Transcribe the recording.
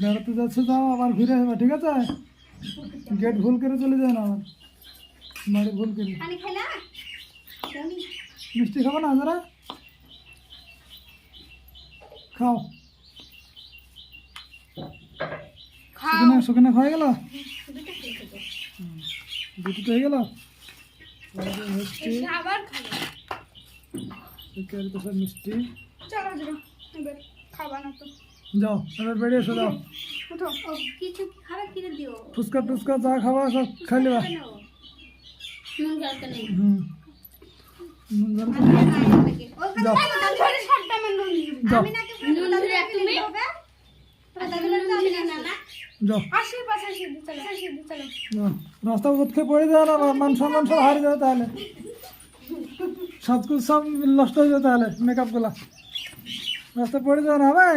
বেড়াতে যাচ্ছে যাও আবার ঘুরে আসবে ঠিক আছে? গেট ভুল করে চলে যায় না আবার। বাড়ি ভুল করে। মিষ্টি খাব না যারা খাও। সুখানে সুখানে খাওয়া গেল? দুটো তো হয়ে গেল? মিষ্টি আবার খাবে। একেবারে তো সব মিষ্টি। চলো চলো খাবা না তো যাও এবার বেরিয়ে এসো যাও। কিছু খাবে কিনে দিও। ফুচকা টুচকা যা খাওয়া সব খাই নেবা হুম। যাও। রাস্তা বুধ খেয়ে পড়ে যায় না মান সম্মান সব হারিয়ে যাবে তাহলে। সাজগুজ সব নষ্ট হয়ে যাবে তাহলে মেকআপগুলা। রাস্তা পড়ে যাবে না ভাই।